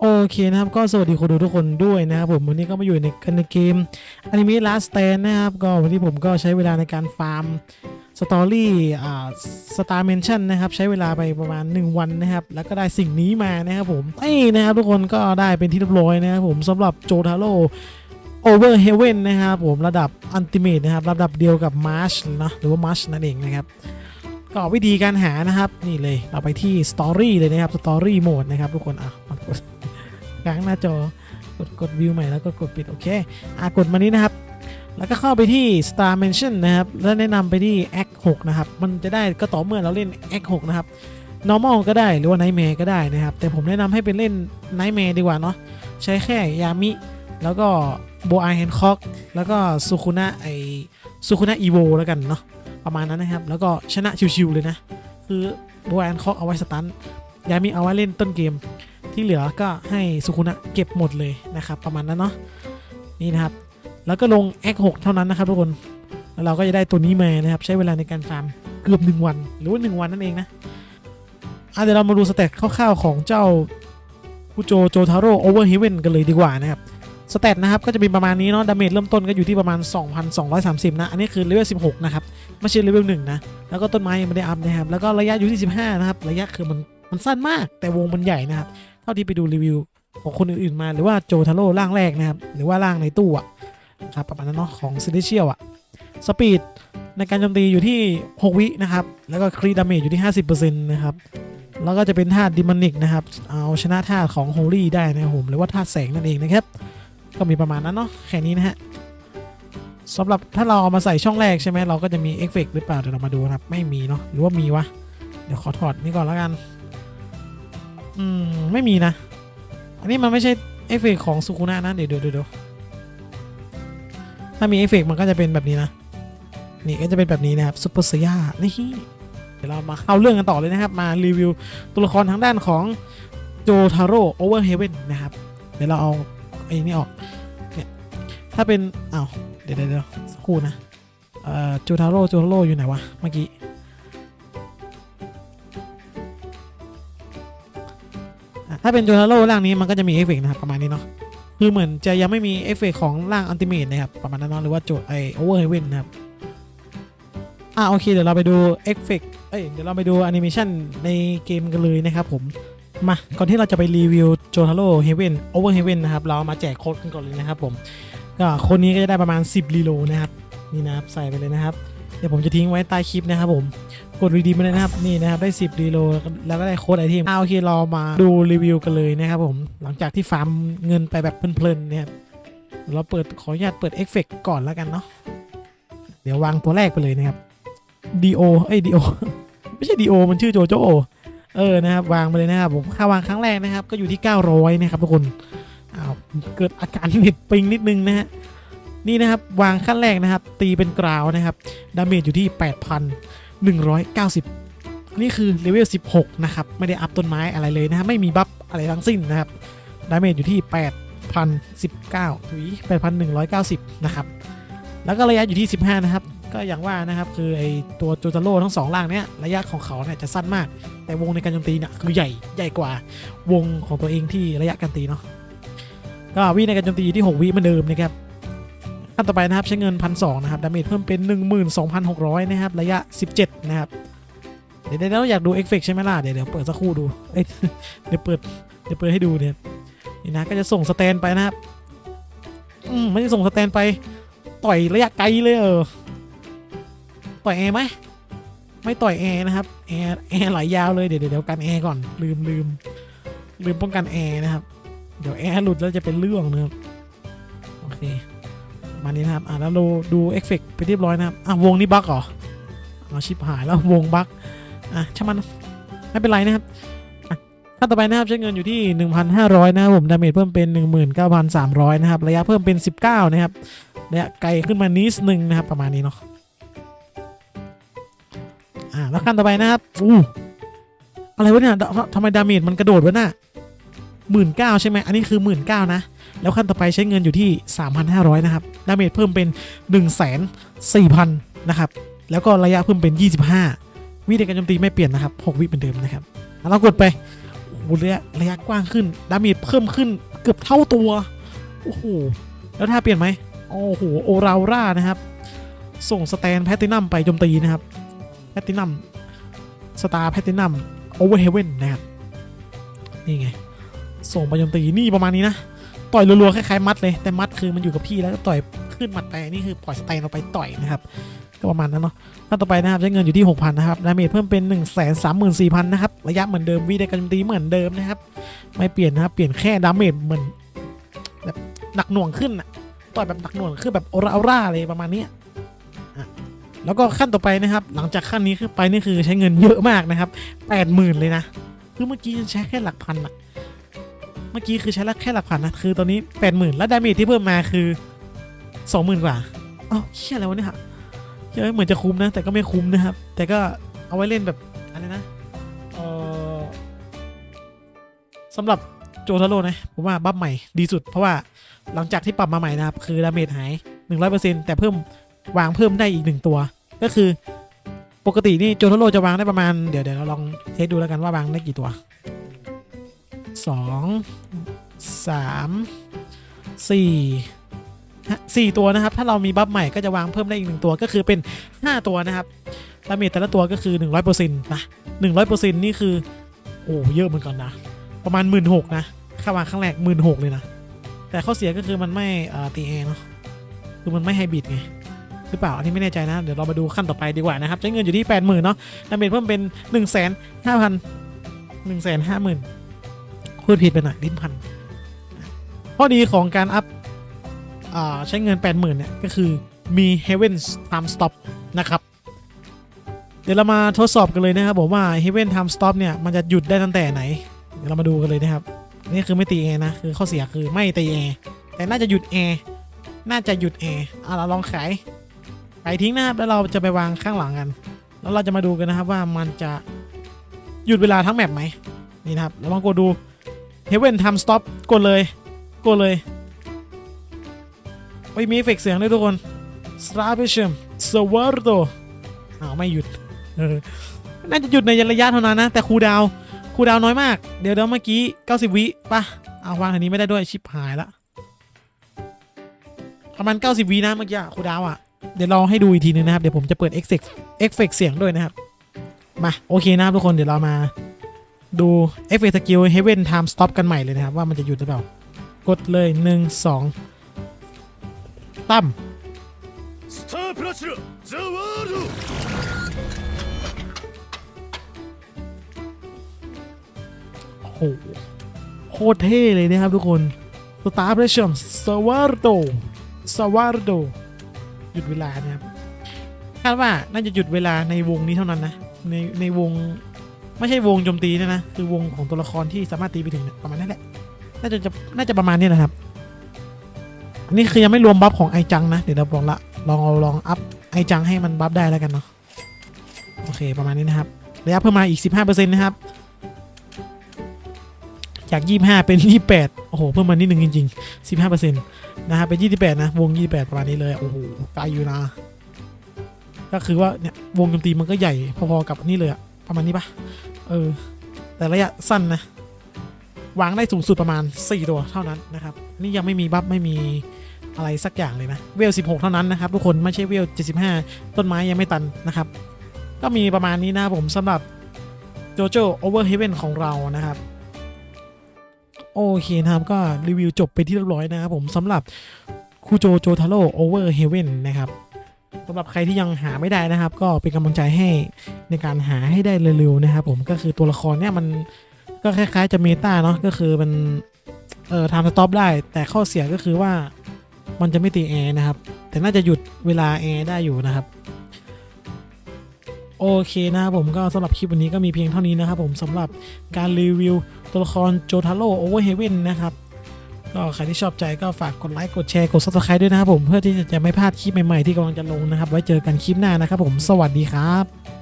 โอเคนะครับ ก็สวัสดีคนดูทุกคนด้วยนะครับผมวันนี้ก็มาอยู่ในกันในเกมอนิเมะ Last Stand นะครับ ก็วันนี้ผมก็ใช้เวลาในการฟาร์มสตอรี่อ่าสตาร์เมนชั่นนะครับ ใช้เวลาไปประมาณ 1 วันนะครับ แล้วก็ได้สิ่งนี้มานะครับผมนี่นะครับทุกคนก็ได้เป็นที่เรียบร้อยนะครับผมสำหรับโจทาโร่ Over Heaven นะครับผมระดับอันติเม e นะครับระดับเดียวกับ March นะหรือว่า March นั่นเองนะครับก็วิธีการหานะครับนี่เลยเราไปที่ Story เลยนะครับ Story Mode นะครับทุกคนอะมา กดค้างหน้าจอกดกดวิวใหม่แล้วก็กดปิดโอเคอะกดมานี้นะครับ แล้วก็เข้าไปที่ Star Mention นะครับ แล้วแนะนำไปที่ Act 6นะครับ มันจะได้ก็ต่อเมื่อเราเล่น Act 6นะครับ normal ก็ได้หรือว่า Nightmare ก็ได้นะครับ แต่ผมแนะนำให้เป็นเล่น Nightmare ดีกว่าเนาะใช้แค่ยามิ แล้วก็โบอาแฮนคอกแล้วก็สุคุนะไอสุคุนะอีโวแล้วกันเนาะประมาณนั้นนะครับ แล้วก็ชนะชิวๆเลยนะ คือโบอาแฮนคอกเอาไว้สตันยามิเอาไว้เล่นต้นเกม ที่เหลือก็ให้สุคุนะเก็บหมดเลยนะครับประมาณนั้นเนาะนี่นะครับ แล้วก็ลง X 6 เท่านั้นนะครับทุกคนแล้วเราก็จะได้ตัวนี้มานะครับ ใช้เวลาในการฟาร์มเกือบ 1 วัน หรือว่า 1 วันนั่นเองนะอะเดี๋ยวเรามาดูสเตตคร่าวๆของเจ้าคุโจโจทาโร่โอเวอร์เฮเวนกันเลยดีกว่านะครับสเตตนะครับก็จะเป็นประมาณนี้เนาะดาเมจเริ่มต้นก็อยู่ที่ประมาณ 2,230 นะ อันนี้คือเลเวล 16 นะครับ ไม่ใช่เลเวล 1 นะ แล้วก็ต้นไม้ยังไม่ได้อัพนะครับ แล้วก็ระยะอยู่ที่ 15 นะครับ ระยะคือมันมันสั้นมากแต่วงมันใหญ่นะครับ ท่าที่ไปดูรีวิวของคนอื่นๆมาหรือว่าโจทาโร่ร่างแรกนะครับ หรือว่าร่างในตู้อะนะครับประมาณนั้นเนาะของซิลิเชียลอะสปีดในการโจมตีอยู่ที่ 6 วินะครับ แล้วก็ครีดาเมจอยู่ที่ 50%นะครับ แล้วก็จะเป็นธาตุดิมอนิกนะครับ เอาชนะธาตุของโฮลี่ได้นะครับผมหรือว่าธาตุแสงนั่นเองนะครับ ก็มีประมาณนั้นเนาะแค่นี้นะฮะสำหรับถ้าเราเอามาใส่ช่องแรกใช่ไหมเราก็จะมีเอฟเฟกต์หรือเปล่าเดี๋ยวเรามาดูนะครับ ไม่มีเนาะหรือว่ามีวะเดี๋ยวขอถอดนี่ก่อนแล้วกัน อืม ไม่มีนะ อันนี้มันไม่ใช่เอฟเฟกต์ของสุคุนะนะ เดี๋ยวเดี๋ยวเดี๋ยวถ้ามีเอฟเฟกต์มันก็จะเป็นแบบนี้นะ นี่ก็จะเป็นแบบนี้นะครับซุปเปอร์เซียนี่เดี๋ยวเรามาเข้าเรื่องกันต่อเลยนะครับ มารีวิวตัวละครทางด้านของโจทาโร่โอเวอร์เฮเว่นนะครับ เดี๋ยวเราเอาไอ้นี่ออก เนี่ย ถ้าเป็นอ้าวเดี๋ยวเดี๋ยวสักครู่นะ เอ่อ โจทาโร่ โจทาโร่อยู่ไหนวะ เมื่อกี้ ถ้าเป็นโจทาโร่ร่างนี้มันก็จะมีเอฟเฟกต์นะครับประมาณนี้เนาะคือเหมือนจะยังไม่มีเอฟเฟกต์ของร่างอันติเมตนะครับประมาณนั้นเนาะหรือว่าโจทไอโอเวอร์เฮเว่นนะครับอะโอเคเดี๋ยวเราไปดูเอฟเฟกต์เอ้ยเดี๋ยวเราไปดูแอนิเมชันในเกมกันเลยนะครับผมมาก่อนที่เราจะไปรีวิวโจทาโร่เฮเว่นโอเวอร์เฮเว่นนะครับเราเอามาแจกโค้ดกันก่อนเลยนะครับผมก็โค้ดนี้ก็จะได้ประมาณ 10รีโลนะครับนี่นะครับใส่ไปเลยนะครับ เดี๋ยวผมจะทิ้งไว้ใต้คลิปนะครับผมกดรีดีมาเลยนะครับนี่นะครับได้ 10รีโลแล้วก็ได้โค้ดไอเทมอ่าโอเคเรามาดูรีวิวกันเลยนะครับผมหลังจากที่ฟาร์มเงินไปแบบเพลินๆเนี่ยเราเปิดขออนุญาตเปิดเอฟเฟกก่อนแล้วกันเนาะเดี๋ยววางตัวแรกไปเลยนะครับดีโอเอ้ยดีโอไม่ใช่ดีโอมันชื่อโจโจเออนะครับวางไปเลยนะครับผมค่าวางครั้งแรกนะครับ ก็อยู่ที่ 900 นะครับทุกคนอ้าวเกิดอาการเน็ตปิงนิดนึงนะฮะ นี่นะครับ วางขั้นแรกนะครับ ตีเป็นกราวนะครับดาเมจอยู่ที่ 8,190 นี่คือเลเวล 16 นะครับ ไม่ได้อัพต้นไม้อะไรเลยนะฮะไม่มีบัฟอะไรทั้งสิ้นนะครับดาเมจอยู่ที่ 8,019ถุย8,190 นะครับ แล้วก็ระยะอยู่ที่ 15 นะครับ ก็อย่างว่านะครับคือไอตัวโจตาโร่ทั้งสองล่างเนี้ยระยะของเขาเนี่ยจะสั้นมาก แต่วงในการโจมตีเนี่ยคือใหญ่ใหญ่กว่าวงของตัวเองที่ระยะการตีเนาะก็วิในการโจมตีอยู่ที่ 6 วิเหมือนเดิมนะครับ ขั้นต่อไปนะครับใช้เงินพันสนะครับดาเมจเพิ่มเป็น 12,600 นะครับ ระยะ 17 นะครับเดี๋ยวเดี๋ยวเราอยากดูเอฟเฟกใช่ไหมล่ะ เดี๋ยวเดี๋ยวเปิดสักครู่ดูเดี๋ยวเปิดเดี๋ยวเปิดให้ดูเนี่ยนี่นะก็จะส่งสแตนไปนะครับอืมไม่ได้ส่งสแตนไป ต่อยระยะไกลเลยเออต่อยแอร์ไหมไม่ต่อยแอร์นะครับแอร์แอร์ไหลยาวเลยเดี๋ยวเดี๋ยวเดี๋ยวกันแอร์ก่อนลืมลืมลืมป้องกันแอร์นะครับ เดี๋ยวแอร์หลุดแล้วจะเป็นเรื่องนะครับโอเค มานี้นะครับ อะแล้วเราดูเอฟเฟกต์ไปเรียบร้อยนะครับ อะวงนี้บั๊กเหรอเอาชิปหายแล้ววงบั๊กอะช่างมันไม่เป็นไรนะครับอะขั้นต่อไปนะครับใช้เงินอยู่ที่ 1,500 นะครับผม ดาเมจเพิ่มเป็น 19,300 นะครับ ระยะเพิ่มเป็น 19 นะครับ ระยะไกลขึ้นมานิดนึงนะครับ ประมาณนี้เนาะ อ่า แล้วขั้นต่อไปนะครับ อู้อะไรวะเนี่ยทำไมดาเมจมันกระโดดวะน่ะหมื่นเก้าใช่ไหม อันนี้คือหมื่นเก้านะ แล้วขั้นต่อไปใช้เงินอยู่ที่ 3,500 นะครับ ดาเมจเพิ่มเป็น 1 4 0 0 0 นะครับ แล้วก็ระยะเพิ่มเป็น 25 วิธีการโจมตีไม่เปลี่ยนนะครับ 6 วิเหมือนเดิมนะครับแล้วเรากดไปโอ้โหระยะระยะกว้างขึ้น ดาเมจเพิ่มขึ้นเกือบเท่าตัว โอ้โห แล้วถ้าเปลี่ยนไหมโอ้โห โอราร่านะครับ ส่งสแตนแพตตินัมไปโจมตีนะครับ แพตตินัม สตาร์แพตตินัม โอเวอร์เฮเว่นนะครับ นี่ไง ส่งไปโจมตีนี่ประมาณนี้นะ ต่อยรัวๆคล้ายๆมัดเลยแต่มัดคือมันอยู่กับที่แล้วก็ต่อยขึ้นหมัดไปนี่คือปล่อยสแตนเราไปต่อยนะครับก็ประมาณนั้นเนาะขั้นต่อไปนะครับใช้เงินอยู่ที่ 6,000นะครับดาเมจเพิ่มเป็น 1 3 4 0 0 0นะครับระยะเหมือนเดิมวีได้การโจมตีเหมือนเดิมนะครับไม่เปลี่ยนนะครับเปลี่ยนแค่ดาเมจเหมือนแบบหนักหน่วงขึ้นอะต่อยแบบหนักหน่วงคือแบบโอราร่าเลยประมาณนี้แล้วก็ขั้นต่อไปนะครับ หลังจากขั้นนี้ขึ้นไปนี่คือใช้เงินเยอะมากนะครับ80,000เลยนะคือเมื่อกี้ใช้แค่หลักพันอะ มื่อกี้คือใช้แค่หลักพันนะคือตอนนี้80,000แล้วดาเมจที่เพิ่มมาคือ20,000กว่าเอ้าเชี่ยอะไรวะเนี่ยเฮ้ยเหมือนจะคุ้มนะ แต่ก็ไม่คุ้มนะครับ แต่ก็เอาไว้เล่นแบบอะไรนะเออสำหรับโจทาโร่นะผมว่าบัฟใหม่ดีสุด เพราะว่าหลังจากที่ปรับมาใหม่นะครับ คือดาเมจหาย 100%แต่เพิ่มวางเพิ่มได้อีกหนึ่งตัว ก็คือปกตินี่โจทาโร่จะวางได้ประมาณเดี๋ยวเดี๋ยวเราลองเทสดูแล้วกันว่าวางได้กี่ตัว สองสามสี่สี่ตัวนะครับ ถ้าเรามีบัฟใหม่ก็จะวางเพิ่มได้อีกหนึ่งตัวก็คือเป็น 5 ตัวนะครับดาเมจแต่ละตัวก็คือ 100%นะ100%นี่คือ โอ้เยอะเหมือนกันนะ ประมาณ 1 6ื่นนะเข้าวางครั้งแรก 1 6ื่นเลยนะ แต่ข้อเสียก็คือมันไม่เอ่อตีเอเนาะคือมันไม่ไฮบิดไงหรือเปล่า อันนี้ไม่แน่ใจนะ เดี๋ยวเรามาดูขั้นต่อไปดีกว่านะครับ ใช้เงินอยู่ที่ 80,000เนาะดาเมจเพิ่มเป็น 1 5 0 0 0 1 5 0 0 0 0 พูดผิดไปหน่อยลิ้นพันข้อดีของการอัพอใช้เงิน 80,000เนี่ย ก็คือมี Heaven's Time Stop นะครับ เดี๋ยวเรามาทดสอบกันเลยนะครับผมว่า Heaven Time Stop เนี่ย มันจะหยุดได้ตั้งแต่ไหน เดี๋ยวเรามาดูกันเลยนะครับ นี่คือไม่ตีแอร์นะ คือข้อเสียคือไม่ตีแอร์แต่น่าจะหยุดแอร์น่าจะหยุดแอร์อะเราลองขายขายทิ้งนะครับแล้วเราจะไปวางข้างหลังกัน แล้วเราจะมาดูกันนะครับว่ามันจะหยุดเวลาทั้งแมปไหมนี่นะครับเราลองกดดู Heaven Time Stop กดเลยกดเลยโอ้ยมีเอฟกเสียงด้วยทุกคน s t r a p i s h u m s w a r d o อ้าวไม่หยุดน่าจะหยุดในระยะเท่านั้นนะ แต่คูดาวน์คูดาวน้อยมาก เดี๋ยวเดี๋ยวเมื่อกี้ 90 วิป่ะเอาวางทางนี้ไม่ได้ด้วยชิปหายละประมาณ 90 วินะเมื่อกี้อะคูดาวอะ เดี๋ยวเราให้ดูอีกทีนึงนะครับ เดี๋ยวผมจะเปิดเอฟเฟกต์เอฟเฟกเสียงด้วยนะครับ มา โอเคนะครับทุกคนเดี๋ยวเรามา ดู f อ Skill Heaven Time Stop กันใหม่เลยนะครับ ว่ามันจะหยุดหรือเปล่า กดเลย 1 2ตั้มโอ้โหโคตรเท่เลยนะครับทุกคนสตาร์เพรสชั่นสวาร์โดสวาร์โดหยุดเวลานะครับคาดว่าน่าจะหยุดเวลาในวงนี้เท่านั้นนะ ในในวง ไม่ใช่วงโจมตีนะนะ คือวงของตัวละครที่สามารถตีไปถึงประมาณนั้นแหละ น่าจะจะน่าจะประมาณนี้นะครับนนี้คือยังไม่รวมบัฟของไอจังนะ เดี๋ยวเราลองละลองเอาลองอัพไอจังให้มันบัฟได้แล้วกันเนาะ โอเคประมาณนี้นะครับ ระยะเพิ่มมาอีก 15%นะครับ จาก 25 เป็น 28 โอ้โห เพิ่มมานิดนึงจริงๆ 15%นะครับเป็น 28 นะ วง 28 ประมาณนี้เลย โอ้โหไกลอยู่นะ ก็คือว่าเนี่ยวงโจมตีมันก็ใหญ่พอๆกับนี่เลยอะ ประมาณนี้ปะเออ แต่ระยะสั้นนะ วางได้สูงสุดประมาณ 4 ตัวเท่านั้นนะครับ นี่ยังไม่มีบัฟไม่มีอะไรสักอย่างเลยนะ เวล 16 เท่านั้นนะครับ ทุกคนไม่ใช่เวล 75 ต้นไม้ยังไม่ตันนะครับ ก็มีประมาณนี้นะผมสำหรับ JoJo Over Heaven ของเรานะครับโอเคนะครับก็รีวิวจบไปที่เรียบร้อยนะครับผมสำหรับคูโจโจทาโร่โอเวอร์เฮเว่นนะครับ สำหรับใครที่ยังหาไม่ได้นะครับ ก็เป็นกำลังใจให้ในการหาให้ได้เร็วๆนะครับ ผมก็คือตัวละครเนี่ยมันก็คล้าย ๆ จะเมตาเนาะก็คือมันเอ่อทำสต็อปได้ แต่ข้อเสียก็คือว่ามันจะไม่ตีแอร์นะครับ แต่น่าจะหยุดเวลาแอร์ได้อยู่นะครับ โอเคนะครับผมก็สำหรับคลิปวันนี้ก็มีเพียงเท่านี้นะครับผมสำหรับการรีวิวตัวละครโจทาโร่โอเวอร์เฮเว่นนะครับ ก็ใครที่ชอบใจก็ฝากกดไลค์กดแชร์กด subscribe ด้วยนะครับผมเพื่อที่จะไม่พลาดคลิปใหม่ๆที่กำลังจะลงนะครับ ไว้เจอกันคลิปหน้านะครับผมสวัสดีครับ